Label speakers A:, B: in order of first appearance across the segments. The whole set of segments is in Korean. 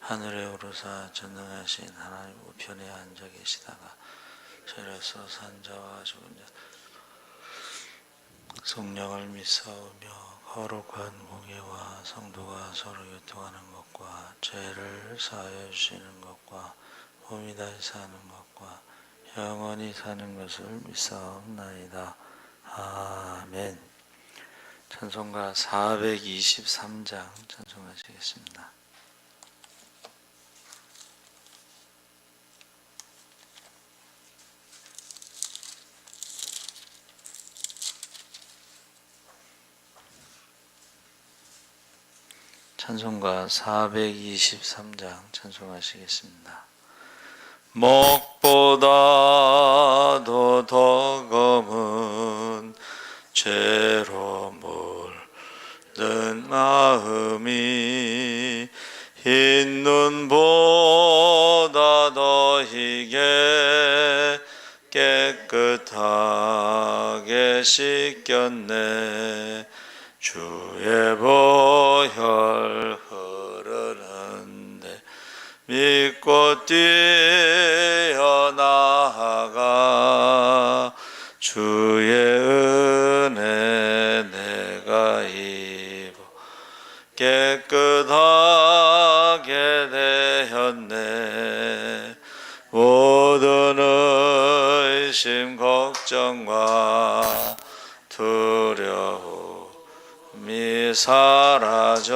A: 하늘에 오르사 전능하신 하나님 우편에 앉아 계시다가 저려서 산자와 죽은 자 성령을 믿사오며 거룩한 공예와 성도가 서로 교통하는 것과 죄를 사하여 주시는 것과 몸이 다시 사는 것과 영원히 사는 것을 믿사옵나이다. 아멘. 찬송가 423장 찬송하시겠습니다. 찬송가 423장 찬송하시겠습니다. 목보다도 더 검은 죄로 물든 마음이 흰 눈보다 더 희게 깨끗하게 씻겼네 주의 보혈 흐르는데 믿고 뛰어나가 주의 은혜 내가 입어 깨끗하게 되었네. 모든 의심 걱정과 두려움이 사라져.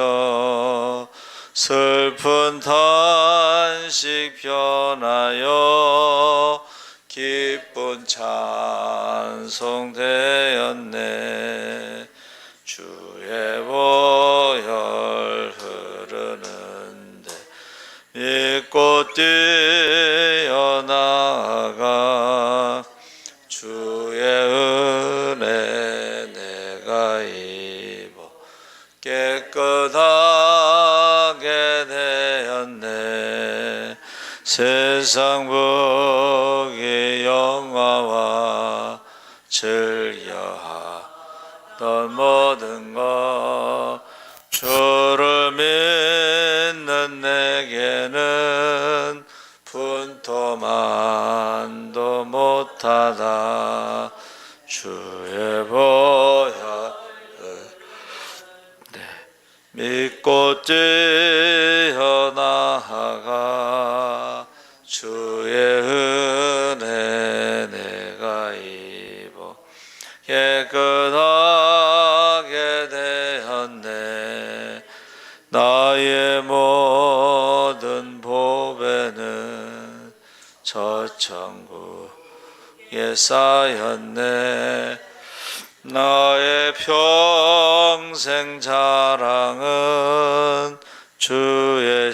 A: 슬픈 탄식 변하여 기쁜 찬송 되었네. 주의 보혈 흐르는데 믿고 뛰 세상 복의 영화와 즐겨하던 모든 것 주를 믿는 내게는 분토만도 못하다. 주의 쌓였네. 나의 평생 자랑은 주의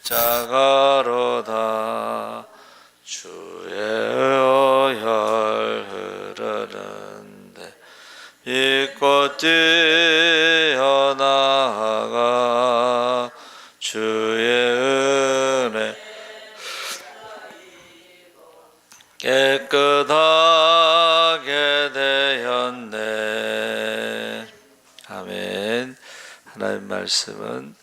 A: 십자가로다. 주의 오혈 흐르는데 믿고 뛰어나가 주의 은혜 깨끗하게 되었네. 아멘. 하나님 말씀은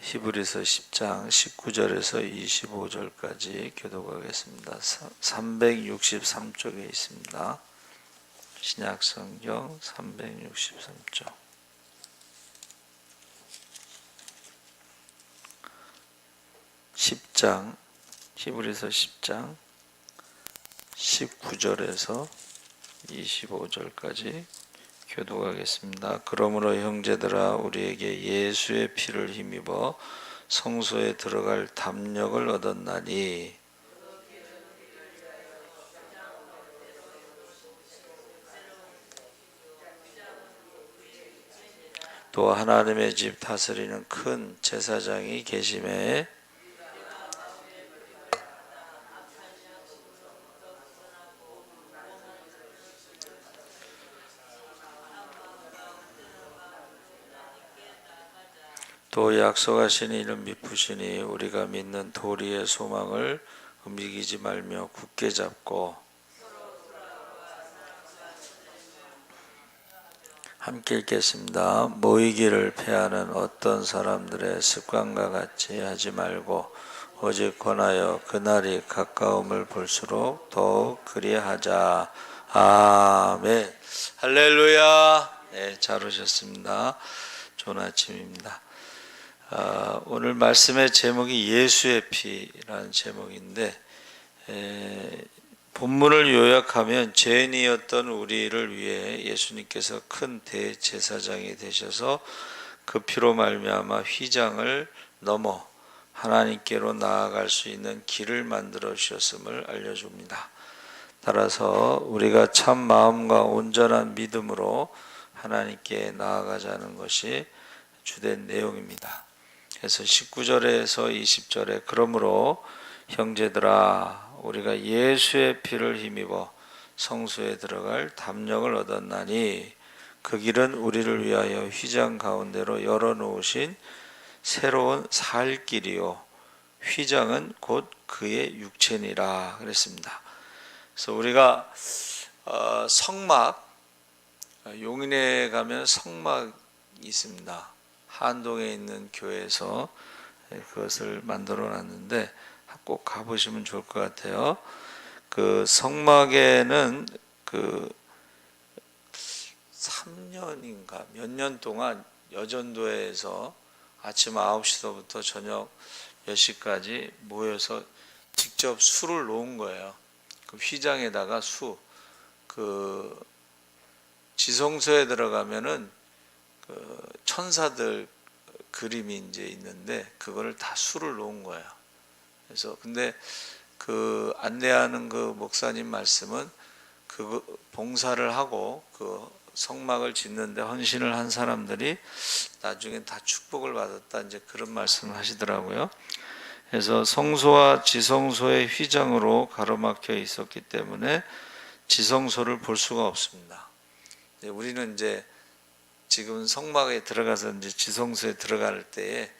A: 히브리서 10장 19절에서 25절까지 교독하겠습니다. 363쪽에 있습니다. 신약 성경 363쪽. (10장) 히브리서 10장 19절에서 25절까지 교독하겠습니다. 그러므로 형제들아 우리에게 예수의 피를 힘입어 성소에 들어갈 담력을 얻었나니 또 하나님의 집 다스리는 큰 제사장이 계심에 또 약속하신 이는 미쁘시니 우리가 믿는 도리의 소망을 움직이지 말며 굳게 잡고 함께 읽겠습니다. 모이기를 패하는 어떤 사람들의 습관과 같이 하지 말고 오직 권하여 그날이 가까움을 볼수록 더욱 그리하자. 아멘. 할렐루야. 네, 잘 오셨습니다. 좋은 아침입니다. 아, 오늘 말씀의 제목이 예수의 피라는 제목인데 에, 본문을 요약하면 죄인이었던 우리를 위해 예수님께서 큰 대제사장이 되셔서 그 피로 말미암아 휘장을 넘어 하나님께로 나아갈 수 있는 길을 만들어 주셨음을 알려줍니다. 따라서 우리가 참 마음과 온전한 믿음으로 하나님께 나아가자는 것이 주된 내용입니다. 그래서 19절에서 20절에 그러므로 형제들아 우리가 예수의 피를 힘입어 성소에 들어갈 담력을 얻었나니 그 길은 우리를 위하여 휘장 가운데로 열어 놓으신 새로운 살 길이요 휘장은 곧 그의 육체니라 그랬습니다. 그래서 우리가 어, 성막 용인에 가면 성막이 있습니다. 한동에 있는 교회에서 그것을 만들어 놨는데 꼭 가보시면 좋을 것 같아요. 그 성막에는 그 3년인가 몇 년 동안 여전도에서 아침 9시서부터 저녁 몇 시까지 모여서 직접 술을 놓은 거예요. 그 휘장에다가 수. 그 지성소에 들어가면은 그 천사들 그림이 이제 있는데 그거를 다 수를 놓은 거예요. 그래서 근데 그 안내하는 그 목사님 말씀은 그 봉사를 하고 그 성막을 짓는데 헌신을 한 사람들이 나중에 다 축복을 받았다 이제 그런 말씀을 하시더라고요. 그래서 성소와 지성소의 휘장으로 가로막혀 있었기 때문에 지성소를 볼 수가 없습니다. 우리는 이제 지금 성막에 들어가서 이제 지성소에 들어갈 때에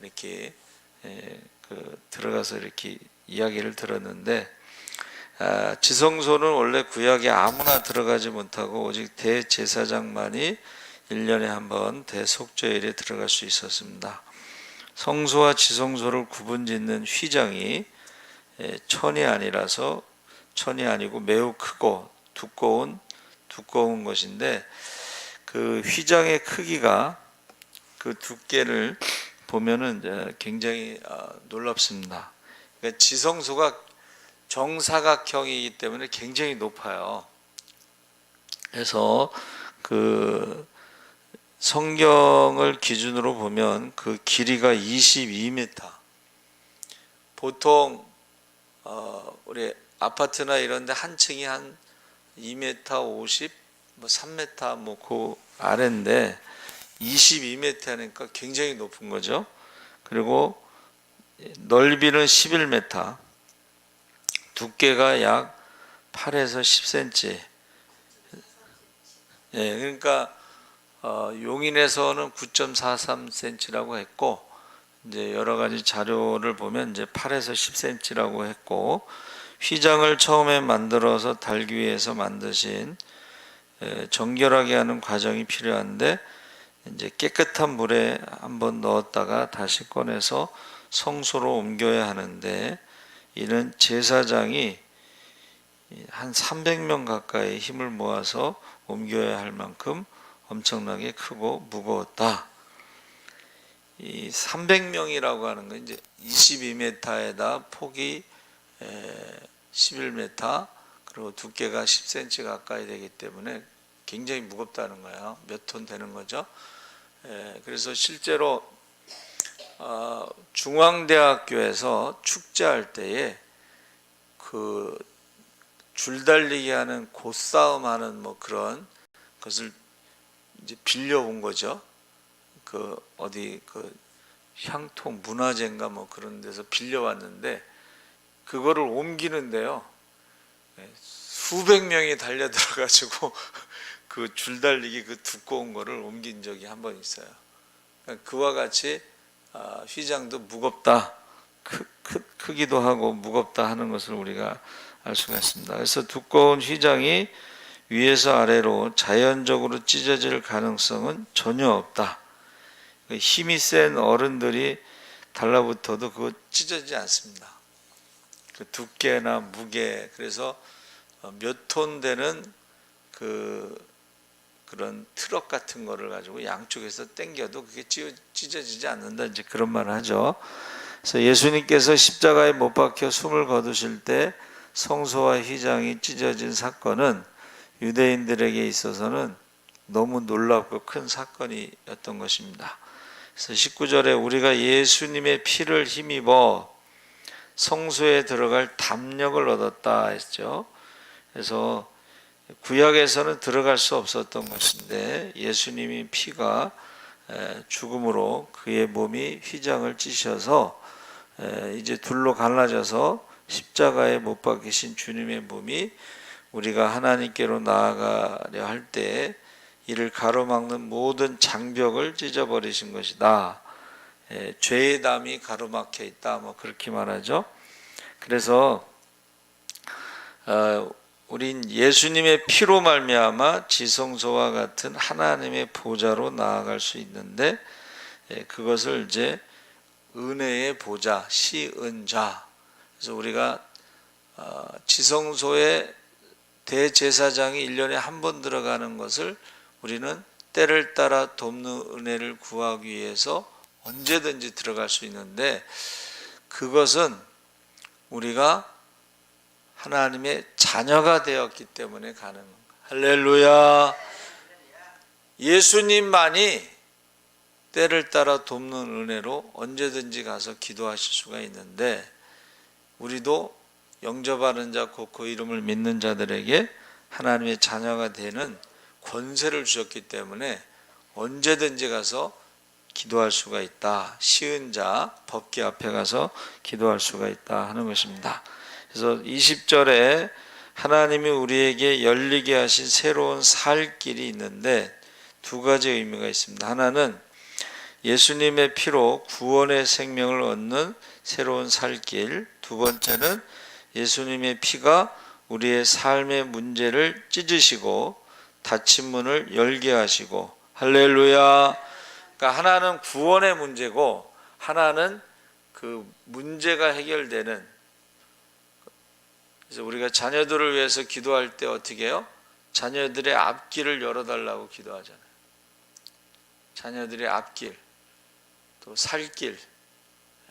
A: 이렇게 예, 그 들어가서 이렇게 이야기를 들었는데 아, 지성소는 원래 구약에 아무나 들어가지 못하고 오직 대제사장만이 1년에 한 번 대속죄일에 들어갈 수 있었습니다. 성소와 지성소를 구분 짓는 휘장이 예, 천이 아니라서 천이 아니고 매우 크고 두꺼운 두꺼운 것인데 그 휘장의 크기가 그 두께를 보면은 굉장히 아, 놀랍습니다. 그러니까 지성소가 정사각형이기 때문에 굉장히 높아요. 그래서 그 성경을 기준으로 보면 그 길이가 22m. 보통 어 우리 아파트나 이런데 한 층이 한 2m 50, 뭐 3m 뭐그 아래인데 22m니까 굉장히 높은 거죠. 그리고 넓이는 11m, 두께가 약 8에서 10cm. 예, 그러니까 어, 용인에서는 9.43cm라고 했고 이제 여러 가지 자료를 보면 이제 8에서 10cm라고 했고 휘장을 처음에 만들어서 달기 위해서 만드신 에, 정결하게 하는 과정이 필요한데 이제 깨끗한 물에 한번 넣었다가 다시 꺼내서 성소로 옮겨야 하는데 이는 제사장이 한 300명 가까이 힘을 모아서 옮겨야 할 만큼 엄청나게 크고 무거웠다. 이 300명이라고 하는 건 이제 22m에다 폭이 11m 그리고 두께가 10cm 가까이 되기 때문에 굉장히 무겁다는 거예요. 몇 톤 되는 거죠. 예, 그래서 실제로 어, 중앙대학교에서 축제할 때에 그 줄달리기 하는 고싸움 하는 뭐 그런 것을 이제 빌려온 거죠. 그 어디 그 향통 문화재인가 뭐 그런 데서 빌려왔는데 그거를 옮기는데요. 예, 수백 명이 달려 들어가지고 그 줄 달리기 그 두꺼운 거를 옮긴 적이 한 번 있어요. 그와 같이 아, 휘장도 무겁다. 크, 크, 크기도 하고 무겁다 하는 것을 우리가 알 수가 있습니다. 그래서 두꺼운 휘장이 위에서 아래로 자연적으로 찢어질 가능성은 전혀 없다. 그 힘이 센 어른들이 달라붙어도 그거 찢어지지 않습니다. 그 두께나 무게 그래서 어, 몇톤 되는 그 그런 트럭 같은 거를 가지고 양쪽에서 당겨도 그게 찢어- 찢어지지 않는다 이제 그런 말을 하죠. 그래서 예수님께서 십자가에 못 박혀 숨을 거두실 때 성소와 휘장이 찢어진 사건은 유대인들에게 있어서는 너무 놀랍고 큰 사건이었던 것입니다. 그래서 19절에 우리가 예수님의 피를 힘입어 성소에 들어갈 담력을 얻었다 했죠. 그래서 구약에서는 들어갈 수 없었던 것인데 예수님이 피가 에, 죽음으로 그의 몸이 휘장을 찌셔서 에, 이제 둘로 갈라져서 십자가에 못 박히신 주님의 몸이 우리가 하나님께로 나아가려 할 때 이를 가로막는 모든 장벽을 찢어버리신 것이다. 에, 죄의 담이 가로막혀 있다. 뭐 그렇게 말하죠. 그래서 어, 우린 예수님의 피로 말미암아 지성소와 같은 하나님의 보좌로 나아갈 수 있는데 예, 그것을 이제 은혜의 보좌, 시은좌. 그래서 우리가 어, 지성소에 대제사장이 1년에 한 번 들어가는 것을 우리는 때를 따라 돕는 은혜를 구하기 위해서 언제든지 들어갈 수 있는데 그것은 우리가 하나님의 자녀가 되었기 때문에 가능한 거예요. 할렐루야. 예수님만이 때를 따라 돕는 은혜로 언제든지 가서 기도하실 수가 있는데 우리도 영접하는 자, 곧 그 이름을 믿는 자들에게 하나님의 자녀가 되는 권세를 주셨기 때문에 언제든지 가서 기도할 수가 있다. 시은 자, 법계 앞에 가서 기도할 수가 있다 하는 것입니다. 그래서 20절에 하나님이 우리에게 열리게 하신 새로운 살 길이 있는데 두 가지 의미가 있습니다. 하나는 예수님의 피로 구원의 생명을 얻는 새로운 살 길. 두 번째는 예수님의 피가 우리의 삶의 문제를 찢으시고 닫힌 문을 열게 하시고 할렐루야. 그러니까 하나는 구원의 문제고 하나는 그 문제가 해결되는 그래서 우리가 자녀들을 위해서 기도할 때 어떻게 해요? 자녀들의 앞길을 열어달라고 기도하잖아요. 자녀들의 앞길, 또 살길.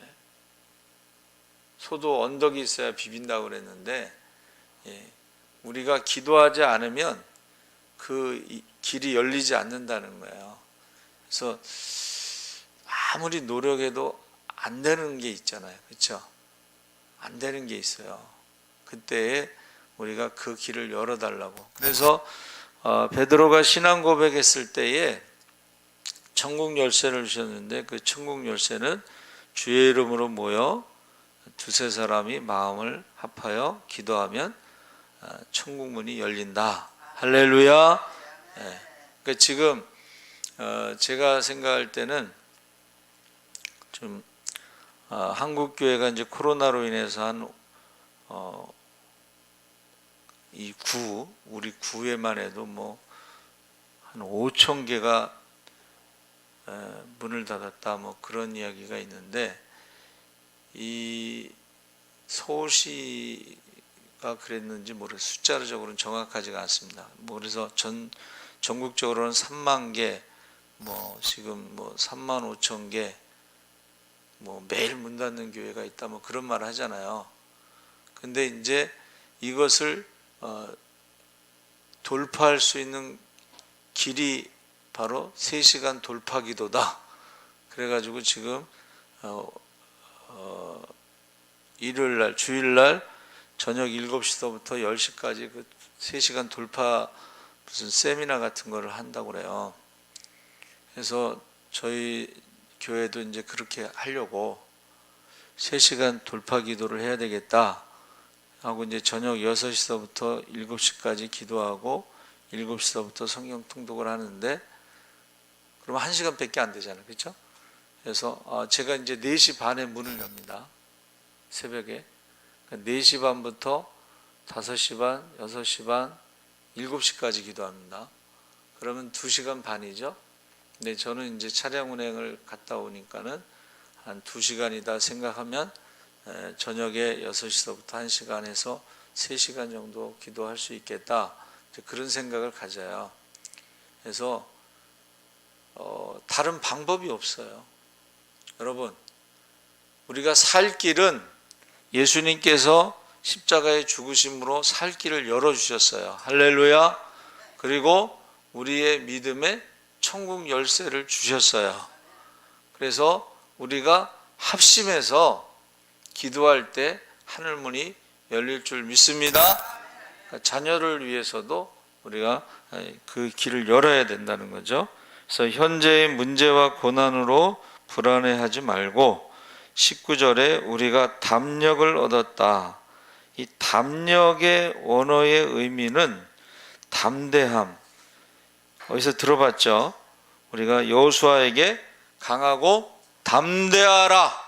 A: 예. 소도 언덕이 있어야 비빈다고 그랬는데, 예. 우리가 기도하지 않으면 그 이- 길이 열리지 않는다는 거예요. 그래서 아무리 노력해도 안 되는 게 있잖아요. 그렇죠? 안 되는 게 있어요. 그때에 우리가 그 길을 열어 달라고. 그래서 어, 베드로가 신앙 고백했을 때에 천국 열쇠를 주셨는데 그 천국 열쇠는 주의 이름으로 모여 두세 사람이 마음을 합하여 기도하면 어, 천국 문이 열린다. 할렐루야. 예. 그러니까 지금 어, 제가 생각할 때는 좀 어, 한국 교회가 이제 코로나로 인해서 한 어, 이 구, 우리 구에만 해도 뭐, 한 5천 개가 에, 문을 닫았다, 뭐 그런 이야기가 있는데, 이 서울시가 그랬는지 모르겠어요. 숫자적으로는 정확하지가 않습니다. 뭐 그래서 전, 전국적으로는 3만 개, 뭐 지금 뭐 3만 5천 개, 뭐 매일 문 닫는 교회가 있다, 뭐 그런 말 하잖아요. 근데 이제 이것을 어, 돌파할 수 있는 길이 바로 3시간 돌파 기도다. 그래가지고 지금 어, 어, 일요일 날, 주일 날 저녁 7시서부터 10시까지 그 3시간 돌파 무슨 세미나 같은 거를 한다고 그래요. 그래서 저희 교회도 이제 그렇게 하려고 3시간 돌파 기도를 해야 되겠다. 하고 이제 저녁 6시서부터 7시까지 기도하고 7시서부터 성경 통독을 하는데 그럼 1시간밖에 안 되잖아요. 그렇죠? 그래서 어, 제가 이제 4시 반에 문을 엽니다. 새벽에. 그러니까 4시 반부터 5시 반, 6시 반, 7시까지 기도합니다. 그러면 2시간 반이죠. 근데 저는 이제 차량 운행을 갔다 오니까는 한 2시간이다 생각하면 에, 저녁에 6시서부터 1시간 해서 3시간 정도 기도할 수 있겠다. 그런 생각을 가져요. 그래서 어, 다른 방법이 없어요. 여러분, 우리가 살 길은 예수님께서 십자가의 죽으심으로 살 길을 열어주셨어요. 할렐루야. 그리고 우리의 믿음에 천국 열쇠를 주셨어요. 그래서 우리가 합심해서 기도할 때 하늘 문이 열릴 줄 믿습니다. 그러니까 자녀를 위해서도 우리가 그 길을 열어야 된다는 거죠. 그래서 현재의 문제와 고난으로 불안해하지 말고 19절에 우리가 담력을 얻었다. 이 담력의 원어의 의미는 담대함. 어디서 들어봤죠? 우리가 여호수아에게 강하고 담대하라.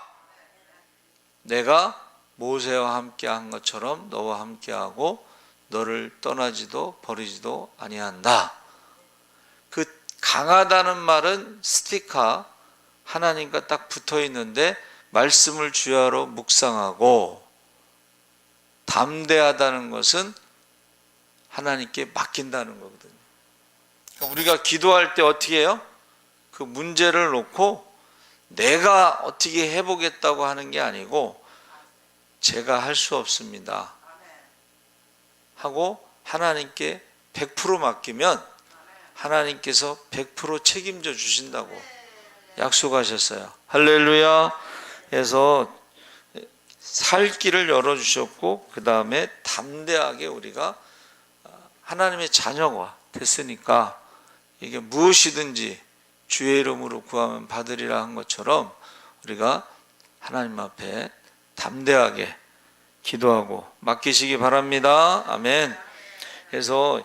A: 내가 모세와 함께 한 것처럼 너와 함께 하고 너를 떠나지도 버리지도 아니한다. 그 강하다는 말은 스티커 하나님과 딱 붙어 있는데 말씀을 주야로 묵상하고 담대하다는 것은 하나님께 맡긴다는 거거든요. 그러니까 우리가 기도할 때 어떻게 해요? 그 문제를 놓고 내가 어떻게 해보겠다고 하는 게 아니고 제가 할 수 없습니다. 하고 하나님께 100% 맡기면 하나님께서 100% 책임져 주신다고 약속하셨어요. 할렐루야. 그래서 살 길을 열어 주셨고 그 다음에 담대하게 우리가 하나님의 자녀가 됐으니까 이게 무엇이든지 주의 이름으로 구하면 받으리라 한 것처럼 우리가 하나님 앞에 담대하게 기도하고 맡기시기 바랍니다. 아멘. 그래서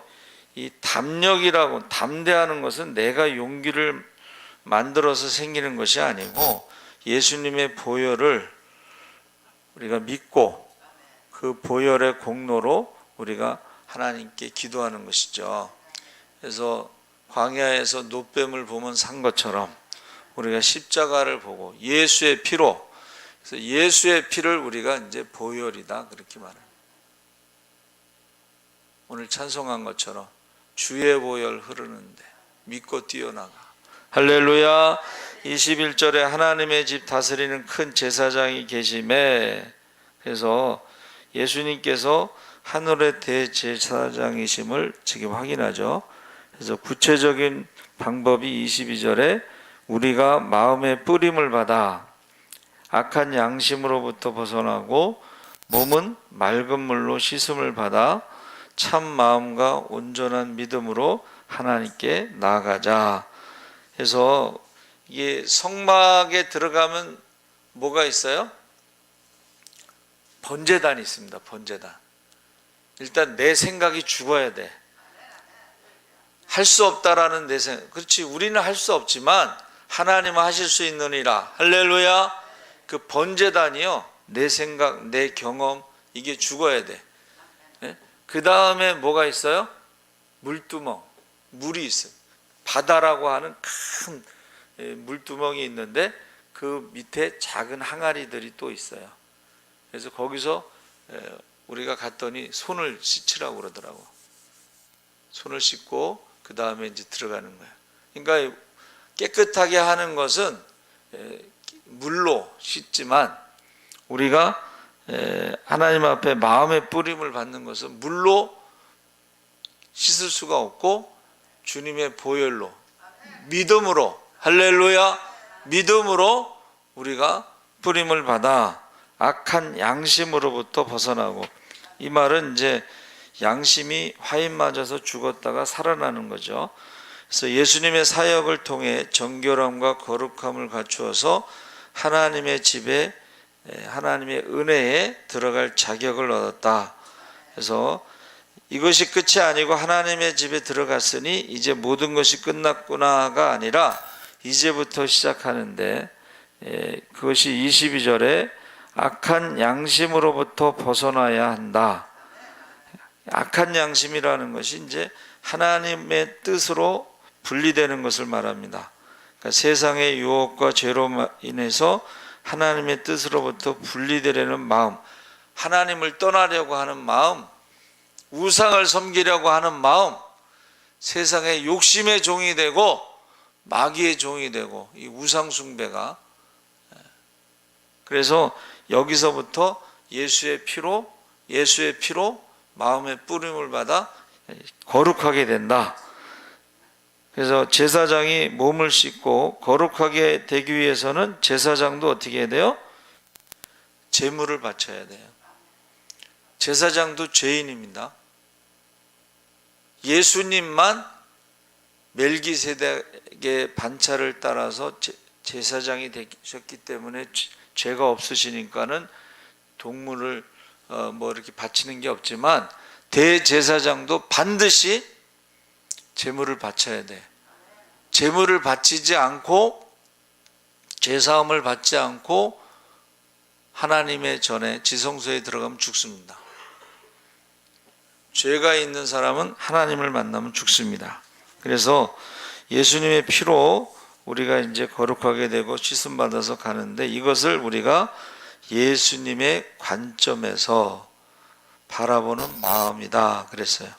A: 이 담력이라고 담대하는 것은 내가 용기를 만들어서 생기는 것이 아니고 예수님의 보혈을 우리가 믿고 그 보혈의 공로로 우리가 하나님께 기도하는 것이죠. 그래서 광야에서 노뱀을 보면 산 것처럼 우리가 십자가를 보고 예수의 피로 그래서 예수의 피를 우리가 이제 보혈이다 그렇게 말합니다. 오늘 찬송한 것처럼 주의 보혈 흐르는데 믿고 뛰어나가. 할렐루야. 21절에 하나님의 집 다스리는 큰 제사장이 계심에 그래서 예수님께서 하늘의 대제사장이심을 지금 확인하죠. 그래서 구체적인 방법이 22절에 우리가 마음의 뿌림을 받아 악한 양심으로부터 벗어나고 몸은 맑은 물로 씻음을 받아 참 마음과 온전한 믿음으로 하나님께 나아가자. 그래서 이게 성막에 들어가면 뭐가 있어요? 번제단이 있습니다. 번제단. 일단 내 생각이 죽어야 돼. 할 수 없다라는 내 생각. 그렇지. 우리는 할 수 없지만 하나님은 하실 수 있느니라. 할렐루야. 그 번제단이요. 내 생각, 내 경험 이게 죽어야 돼. 그 다음에 뭐가 있어요? 물두멍, 물이 있어요. 바다라고 하는 큰 예, 물두멍이 있는데 그 밑에 작은 항아리들이 또 있어요. 그래서 거기서 예, 우리가 갔더니 손을 씻으라고 그러더라고. 손을 씻고 그 다음에 이제 들어가는 거예요. 그러니까 깨끗하게 하는 것은 예, 물로 씻지만 우리가 하나님 앞에 마음의 뿌림을 받는 것은 물로 씻을 수가 없고 주님의 보혈로 믿음으로 할렐루야 믿음으로 우리가 뿌림을 받아 악한 양심으로부터 벗어나고 이 말은 이제 양심이 화인 맞아서 죽었다가 살아나는 거죠. 그래서 예수님의 사역을 통해 정결함과 거룩함을 갖추어서 하나님의 집에 예, 하나님의 은혜에 들어갈 자격을 얻었다. 그래서 이것이 끝이 아니고 하나님의 집에 들어갔으니 이제 모든 것이 끝났구나가 아니라 이제부터 시작하는데 예, 그것이 22절에 악한 양심으로부터 벗어나야 한다. 악한 양심이라는 것이 이제 하나님의 뜻으로 분리되는 것을 말합니다. 그러니까 세상의 유혹과 죄로 인해서 하나님의 뜻으로부터 분리되려는 마음, 하나님을 떠나려고 하는 마음, 우상을 섬기려고 하는 마음, 세상의 욕심의 종이 되고 마귀의 종이 되고 이 우상 숭배가 그래서 여기서부터 예수의 피로 예수의 피로 마음의 뿌림을 받아 거룩하게 된다. 그래서 제사장이 몸을 씻고 거룩하게 되기 위해서는 제사장도 어떻게 해야 돼요? 제물을 바쳐야 돼요. 제사장도 죄인입니다. 예수님만 멜기세덱의 반차를 따라서 제- 제사장이 되셨기 때문에 죄- 죄가 없으시니까는 동물을 어, 뭐 이렇게 바치는 게 없지만 대제사장도 반드시 제물을 바쳐야 돼. 제물을 바치지 않고 제사함을 받지 않고 하나님의 전에 지성소에 들어가면 죽습니다. 죄가 있는 사람은 하나님을 만나면 죽습니다. 그래서 예수님의 피로 우리가 이제 거룩하게 되고 씻음 받아서 가는데 이것을 우리가 예수님의 관점에서 바라보는 마음이다 그랬어요.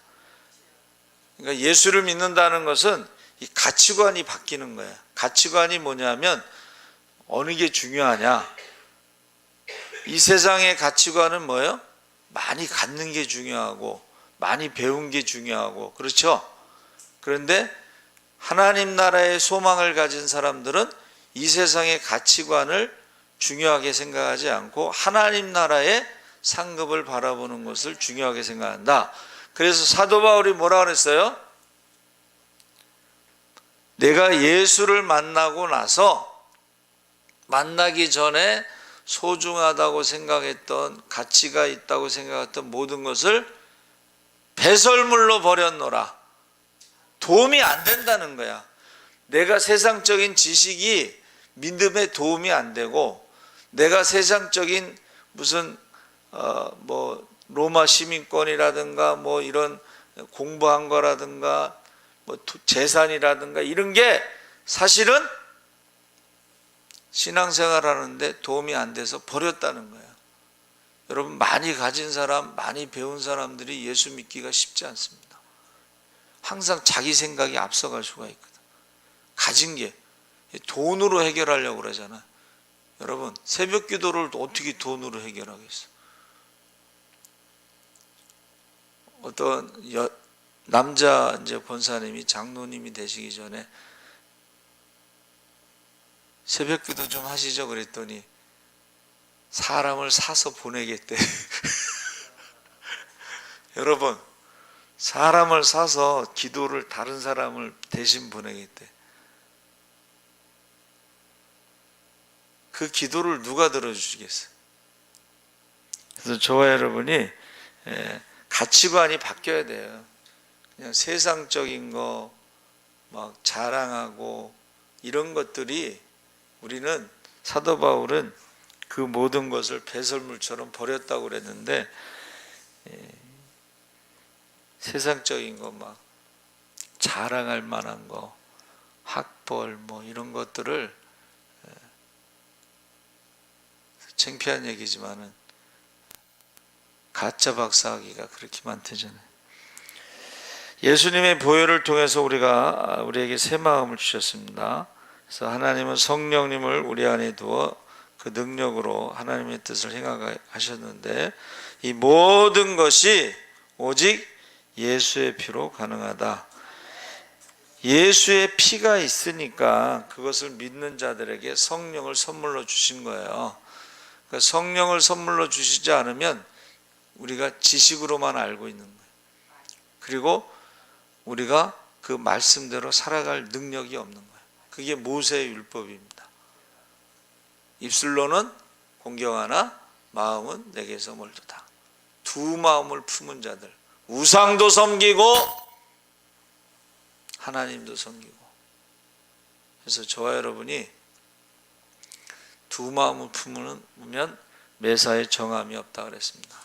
A: 그러니까 예수를 믿는다는 것은 이 가치관이 바뀌는 거예요. 가치관이 뭐냐면 어느 게 중요하냐? 이 세상의 가치관은 뭐예요? 많이 갖는 게 중요하고 많이 배운 게 중요하고 그렇죠? 그런데 하나님 나라의 소망을 가진 사람들은 이 세상의 가치관을 중요하게 생각하지 않고 하나님 나라의 상급을 바라보는 것을 중요하게 생각한다. 그래서 사도 바울이 뭐라 그랬어요? 내가 예수를 만나고 나서 만나기 전에 소중하다고 생각했던 가치가 있다고 생각했던 모든 것을 배설물로 버렸노라. 도움이 안 된다는 거야. 내가 세상적인 지식이 믿음에 도움이 안 되고 내가 세상적인 무슨 어 뭐 로마 시민권이라든가 뭐 이런 공부한 거라든가 뭐 투- 재산이라든가 이런 게 사실은 신앙생활 하는데 도움이 안 돼서 버렸다는 거예요. 여러분 많이 가진 사람, 많이 배운 사람들이 예수 믿기가 쉽지 않습니다. 항상 자기 생각이 앞서갈 수가 있거든. 가진 게 돈으로 해결하려고 그러잖아. 여러분 새벽 기도를 어떻게 돈으로 해결하겠어? 어떤 여, 남자 이제 권사님이 장로님이 되시기 전에 새벽 기도 좀 하시죠 그랬더니 사람을 사서 보내겠대. 여러분 사람을 사서 기도를 다른 사람을 대신 보내겠대. 그 기도를 누가 들어주시겠어요? 그래서 저와 여러분이 예, 가치관이 바뀌어야 돼요. 그냥 세상적인 거 막 자랑하고 이런 것들이 우리는 사도 바울은 그 모든 것을 배설물처럼 버렸다고 그랬는데 예, 세상적인 거 막 자랑할 만한 거 학벌 뭐 이런 것들을 예, 창피한 얘기지만은 가짜 박사하기가 그렇게 많대잖아요. 예수님의 보혈을 통해서 우리가 우리에게 새 마음을 주셨습니다. 그래서 하나님은 성령님을 우리 안에 두어 그 능력으로 하나님의 뜻을 행하셨는데 이 모든 것이 오직 예수의 피로 가능하다. 예수의 피가 있으니까 그것을 믿는 자들에게 성령을 선물로 주신 거예요. 그러니까 성령을 선물로 주시지 않으면 우리가 지식으로만 알고 있는 거예요. 그리고 우리가 그 말씀대로 살아갈 능력이 없는 거예요. 그게 모세의 율법입니다. 입술로는 공경하나 마음은 내게서 멀도다. 두 마음을 품은 자들 우상도 섬기고 하나님도 섬기고 그래서 저와 여러분이 두 마음을 품으면 매사에 정함이 없다 그랬습니다.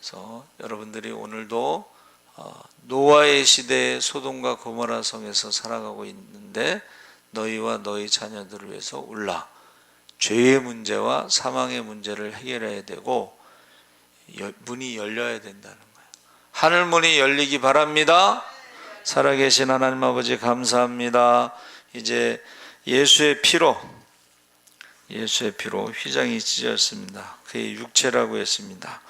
A: 그래서 여러분들이 오늘도 어, 노아의 시대에 소돔과 고모라 성에서 살아가고 있는데 너희와 너희 자녀들을 위해서 울라. 죄의 문제와 사망의 문제를 해결해야 되고 여- 문이 열려야 된다는 거예요. 하늘 문이 열리기 바랍니다. 살아계신 하나님 아버지 감사합니다. 이제 예수의 피로 예수의 피로 휘장이 찢어졌습니다. 그의 육체라고 했습니다.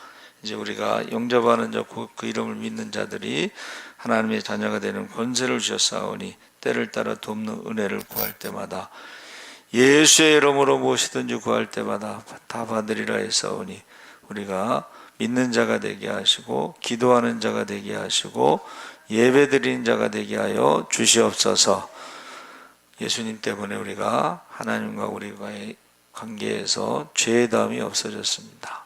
A: 이제 우리가 영접하는 자, 그, 그 이름을 믿는 자들이 하나님의 자녀가 되는 권세를 주셨사오니 때를 따라 돕는 은혜를 구할 때마다 예수의 이름으로 무엇이든지 구할 때마다 다 받으리라 했사오니 우리가 믿는 자가 되게 하시고 기도하는 자가 되게 하시고 예배 드리는 자가 되게 하여 주시옵소서. 예수님 때문에 우리가 하나님과 우리와의 관계에서 죄의 담이 없어졌습니다.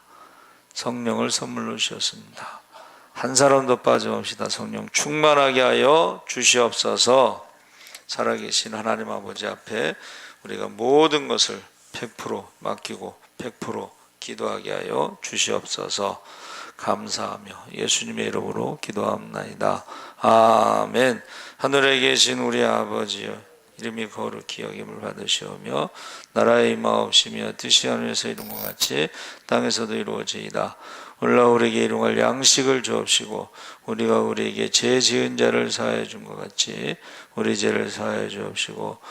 A: 성령을 선물로 주셨습니다. 한 사람도 빠짐없이 다 성령 충만하게 하여 주시옵소서. 살아계신 하나님 아버지 앞에 우리가 모든 것을 100% 맡기고 100% 기도하게 하여 주시옵소서. 감사하며 예수님의 이름으로 기도합나이다. 아멘. 하늘에 계신 우리 아버지여 이름이 거룩히 여김을 받으시오며 나라의 임하옵시며 뜻이 하늘에서 이룬 것 같이 땅에서도 이루어지이다. 올라 우리에게 일용할 양식을 주옵시고 우리가 우리에게 죄 지은 자를 사하여 준 것 같이 우리 죄를 사하여 주옵시고